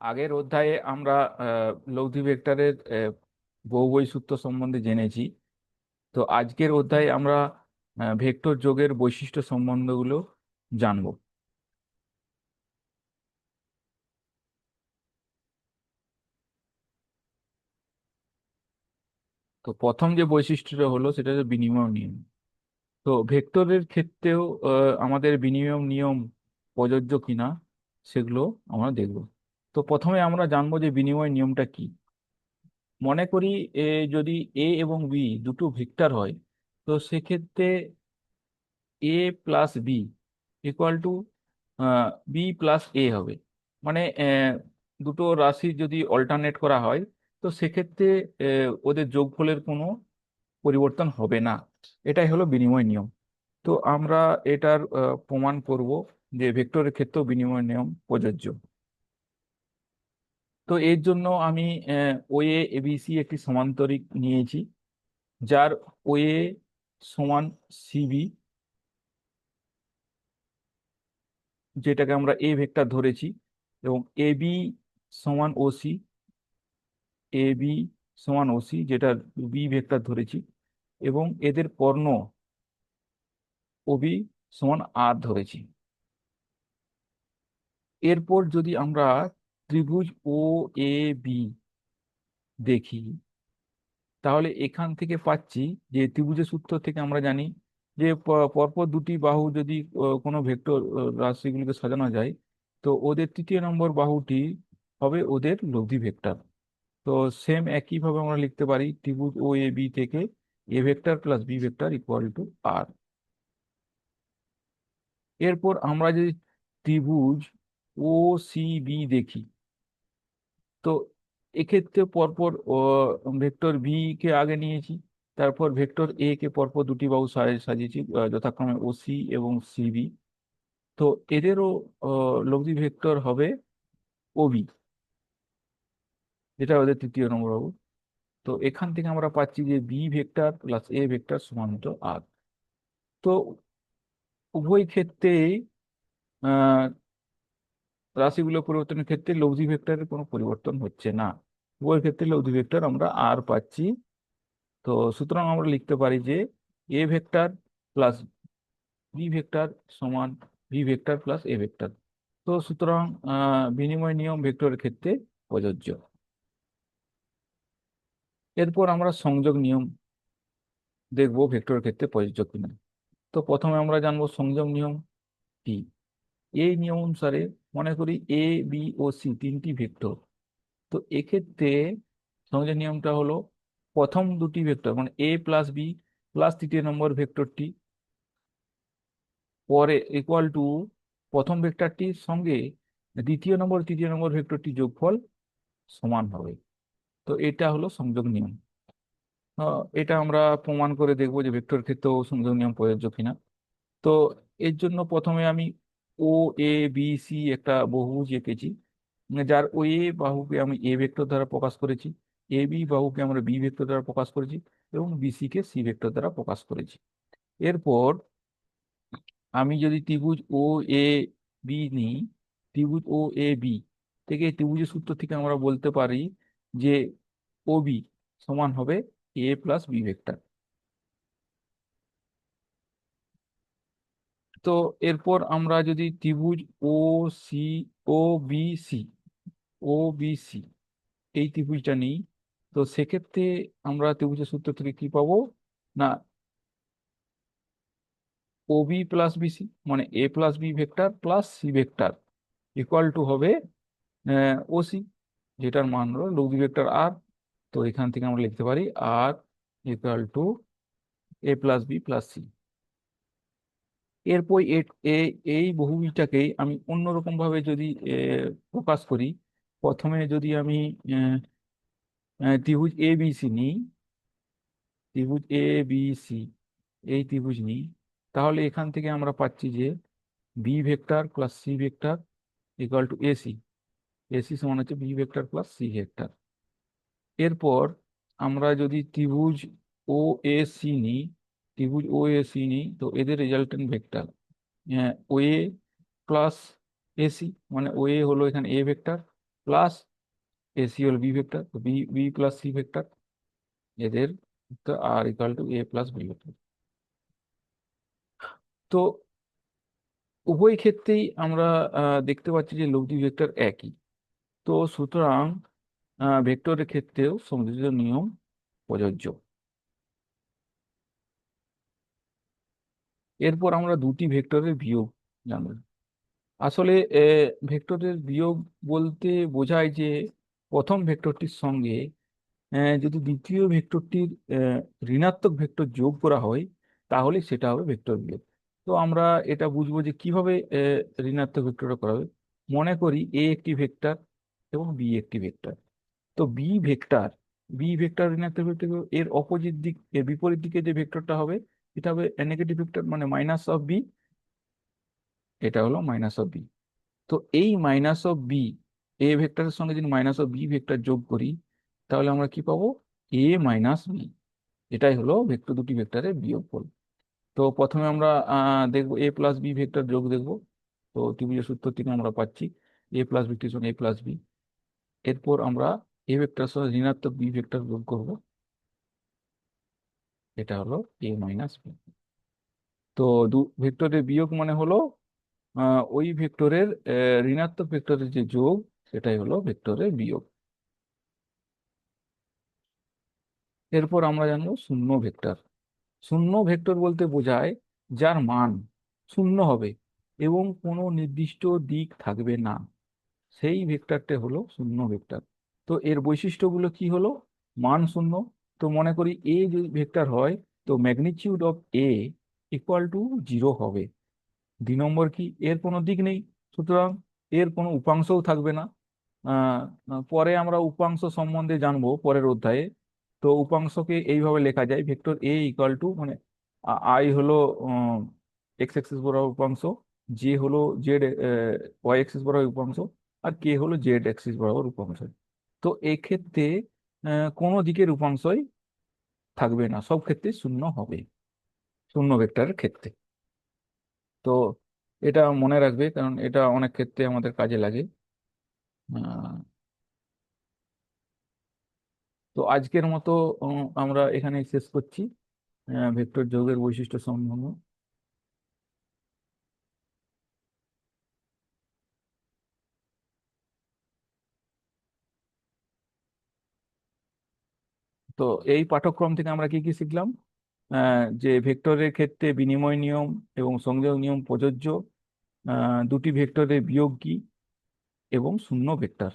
আগের অধ্যায়ে আমরা লব্ধি ভেক্টরের বহুবচন সূত্র সম্বন্ধে জেনেছি। তো আজকের অধ্যায়ে আমরা ভেক্টর যোগের বৈশিষ্ট্য সম্বন্ধগুলো জানব। তো প্রথম যে বৈশিষ্ট্যটা হলো, সেটা হচ্ছে বিনিময় নিয়ম। তো ভেক্টরের ক্ষেত্রেও আমাদের বিনিময় নিয়ম প্রযোজ্য কিনা, সেগুলো আমরা দেখব। তো প্রথমে আমরা জানব যে বিনিময় নিয়মটা কি। মনে করি এ যদি এ এবং বি দুটো ভেক্টর হয়, তো সেক্ষেত্রে A plus B equal to B plus A হবে। মানে দুটো রাশি যদি অল্টারনেট করা হয়, তো সেক্ষেত্রে ওদের যোগফলের কোনো পরিবর্তন হবে না। এটাই হলো বিনিময় নিয়ম। তো আমরা এটার প্রমাণ করব যে ভেক্টরের ক্ষেত্রেও বিনিময় নিয়ম প্রযোজ্য। তো এর জন্য আমি ওএ এবিসি একটি সমান্তরিক নিয়েছি। যার ওএ সমান সিবি যেটাকে আমরা এ ভেক্টর ধরেছি, এবং এবি সমান ওসি এবি সমান ওসি যেটা বি ভেক্টর ধরেছি, এবং এদের কর্ণ ওবি সমান আর ধরেছি। এরপর যদি আমরা ত্রিভুজ ও এ বি দেখি। তাহলে এখান থেকে পাচ্ছি যে ত্রিভুজের সূত্র থেকে আমরা জানি যে পরপর দুটি বাহু যদি কোনো ভেক্টর রাশিগুলিকে সাজানো যায়, তো ওদের তৃতীয় নম্বর বাহুটি হবে ওদের লব্ধি ভেক্টর। তো সেম একইভাবে আমরা লিখতে পারি ত্রিভুজ ও এ বি থেকে A vector plus B vector equal to আর এরপর আমরা যদি ত্রিভুজ ও সি বি দেখি। তো এক্ষেত্রে পরপর ভেক্টর বি কে আগে নিয়েছি, তারপর ভেক্টর এ কে পরপর দুটি বাহু সাজিয়েছি যথাক্রমে ও সি এবং সিবি তো এদেরও লব্ধি ভেক্টর হবে ওবি যেটা ওদের তৃতীয় নম্বর বাহু। তো এখান থেকে আমরা পাচ্ছি যে B vector plus A vector সমান হতো আর তো উভয় ক্ষেত্রেই রাশিগুলো পরিবর্তনের ক্ষেত্রে লব্ধি ভেক্টরের কোনো পরিবর্তন হচ্ছে না। উভয় ক্ষেত্রে লব্ধি ভেক্টর আমরা আর পাচ্ছি। তো সুতরাং আমরা লিখতে পারি যে A vector plus B vector সমান B vector plus A vector তো সুতরাং বিনিময় নিয়ম ভেক্টরের ক্ষেত্রে প্রযোজ্য। এরপর আমরা সংযোগ নিয়ম দেখব ভেক্টরের ক্ষেত্রে প্রযোজ্য কিনা। তো প্রথমে আমরা জানব সংযোগ নিয়ম কি? এই নিয়ম অনুসারে মনে করি এ বি ও সি তিনটি ভেক্টর। তো এক্ষেত্রে সংযোগ নিয়মটা হলো প্রথম দুটি ভেক্টর মানে এ প্লাস বি প্লাস তৃতীয় নম্বর ভেক্টরটি, পরে ইকুয়াল টু প্রথম ভেক্টরটির সঙ্গে দ্বিতীয় নম্বর, তৃতীয় নম্বর ভেক্টরটি যোগফল সমান হবে। তো এটা হলো সংযোগ নিয়ম। এটা আমরা প্রমাণ করে দেখব যে ভেক্টর ক্ষেত্রেও সংযোগ নিয়ম প্রযোজ্য কিনা। তো এর জন্য প্রথমে আমি ও, এ বি সি একটা বহুভুজ এঁকেছি। যার ও, এ বাহুকে আমি এ ভেক্টর দ্বারা প্রকাশ করেছি। এ বি বাহুকে আমরা বি ভেক্টর দ্বারা প্রকাশ করেছি এবং বিসি কে সি ভেক্টর দ্বারা প্রকাশ করেছি। এরপর আমি যদি ত্রিভুজ ও, এ বি নিই, ত্রিভুজ ও, এ বি থেকে ত্রিভুজের সূত্র থেকে আমরা বলতে পারি যে ও বি সমান হবে এ প্লাস বি ভেক্টর তো এরপর আমরা যদি ত্রিভুজ O C O B C O B C এই ত্রিভুজটা নিই, তো সেক্ষেত্রে আমরা ত্রিভুজের সূত্র থেকে কি পাবো? না ও বি প্লাস বিসি মানে A plus B vector plus C vector equal to হবে ওসি যেটার মান হলো লব্ধি ভেক্টর আর তো এখান থেকে আমরা লিখতে পারি R equal to A plus B plus C এরপর এই বহুবিটাকেই আমি অন্যরকম ভাবে যদি প্রকাশ করি, প্রথমে যদি আমি ত্রিভুজ এ বি সি নিই, ত্রিভুজ এ বি সি এই ত্রিভুজ নিই, তাহলে এখান থেকে আমরা পাচ্ছি যে B vector plus C vector equal to AC AC সমান হচ্ছে B vector plus C vector. এরপর আমরা যদি ত্রিভুজ ও এ সি নিই ত্রিভুজ ও এ সি নিই, তো এদের resultant vector O A plus AC মানে ও এ হলো এখানে এ ভেক্টর প্লাস এসি হল B vector B B plus C vector এদের R equal to A plus B vector তো উভয় ক্ষেত্রেই আমরা দেখতে পাচ্ছি যে লব্ধি ভেক্টর একই। তো সুতরাং ভেক্টরের ক্ষেত্রেও সংযোজিত নিয়ম প্রযোজ্য। এরপর আমরা দুটি ভেক্টরের বিয়োগ জানব। আসলে ভেক্টরের বিয়োগ বলতে বোঝায় যে প্রথম ভেক্টরটির সঙ্গে যদি দ্বিতীয় ভেক্টরটির ঋণাত্মক ভেক্টর যোগ করা হয়, তাহলে সেটা হবে ভেক্টর বিয়োগ। তো আমরা এটা বুঝব যে কীভাবে ঋণাত্মক ভেক্টরটা করা হবে মনে করি এ একটি ভেক্টর এবং বি একটি ভেক্টর। তো বি ভেক্টর বি ভেক্টর ঋণাত্মক ভেক্টর, এর অপোজিট দিক বিপরীত দিকে যে ভেক্টরটা হবে এটা হবে নেগেটিভ ভেক্টর মানে মাইনাস অফ বি এটা হলো মাইনাস অফ বি তো এই মাইনাস অফ বি এ ভেক্টরের সঙ্গে যদি মাইনাস অফ বি ভেক্টর যোগ করি, তাহলে আমরা কি পাবো? এ মাইনাস বি এটাই হলো ভেক্টর দুটি ভেক্টরের বিয়োগফল। তো প্রথমে আমরা দেখব এ প্লাস বি ভেক্টর যোগ দেখব। তো ত্রিভুজের সূত্র থেকে আমরা পাচ্ছি এ প্লাস ভেক্টর সঙ্গে এ প্লাস বি এরপর আমরা এ ভেক্টর সঙ্গে ঋণাত্মক বি ভেক্টর যোগ করব। এটা হলো এ মাইনাস বি তো দু ভেক্টরের বিয়োগ মানে হলো ওই ভেক্টরের ঋণাত্মক ভেক্টরের যে যোগ, সেটাই হলো ভেক্টরের বিয়োগ। এরপর আমরা জানব শূন্য ভেক্টর শূন্য ভেক্টর বলতে বোঝায় যার মান শূন্য হবে এবং কোনো নির্দিষ্ট দিক থাকবে না। সেই ভেক্টরটা হলো শূন্য ভেক্টর তো এর বৈশিষ্ট্যগুলো কি হলো? মান শূন্য। তো মনে করি এ যদি ভেক্টর হয়, তো magnitude of A equal to zero হবে। দুই নম্বর কি? এর কোনো দিক নেই। সুতরাং এর কোনো উপাংশও থাকবে না। পরে আমরা উপাংশ সম্বন্ধে জানব পরের অধ্যায়ে। তো উপাংশকে এইভাবে লেখা যায়, ভেক্টর এ ইকুয়াল টু মানে আই হলো এক্স অ্যাক্সিস বরাবর উপাংশ জে হলো জেড ওয়াই অ্যাক্সিস বরাবর উপাংশ, আর কে হলো জেড অ্যাক্সিস বরাবর উপাংশ। তো এক্ষেত্রে কোনো দিকের উপাংশই থাকবে না। সব ক্ষেত্রে শূন্য হবে, শূন্য ভেক্টরের ক্ষেত্রে। তো এটা মনে রাখবে, কারণ এটা অনেক ক্ষেত্রে আমাদের কাজে লাগে। তো আজকের মতো আমরা এখানে শেষ করছি। ভেক্টর যোগের বৈশিষ্ট্য সম্বন্ধ। তো এই পাঠ্যক্রম থেকে আমরা কি কি শিখলাম? যে ভেক্টরের ক্ষেত্রে বিনিময় নিয়ম এবং সংযোগ নিয়ম প্রযোজ্য। দুটি ভেক্টরের বিয়োগ কি? এবং শূন্য ভেক্টর।